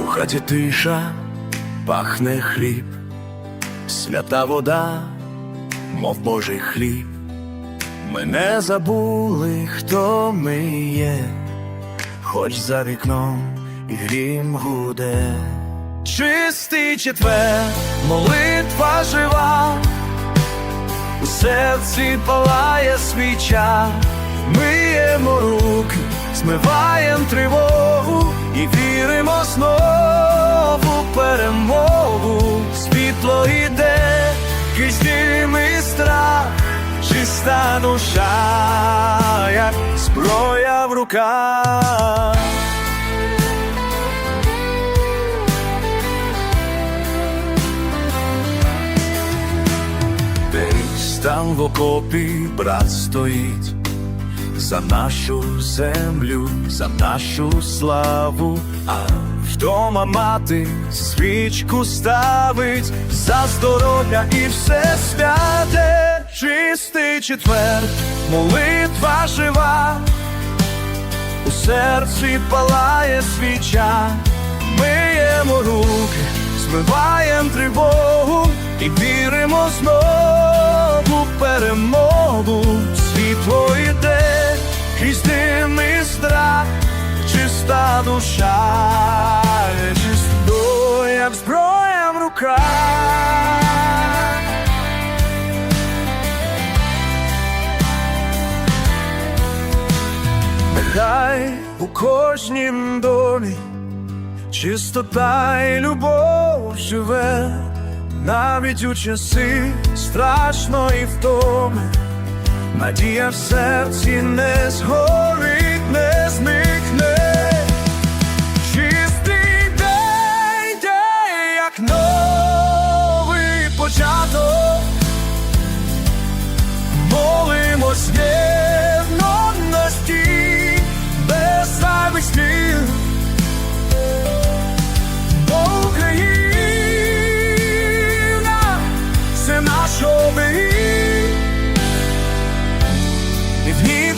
У хаті тиша пахне хліб, свята вода, мов Божий хліб. Ми не забули, хто ми є, хоч за вікном і грім гуде. Чистий четвер, молитва жива, у серці палає свіча, миємо руки, змиваєм тривогу і віримо знову перемогу. Світло йде, крізь страх, чиста душа, як зброя в руках. Десь там в окопі брат стоїть за нашу землю, за нашу славу, а вдома мати свічку ставить за здоров'я і все святе, чистий четвер, молитва жива, у серці палає свіча, миємо руки, змиваєм тривогу і віримо знову перемогу. Світло йде, крізь дим і страх, чиста душа, чисто, як зброя в руках. Нехай у кожнім домі чистота і любов живе, навіть у часи страшної втоми, надія в серці не згорить,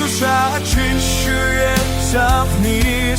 душа очищується в ній.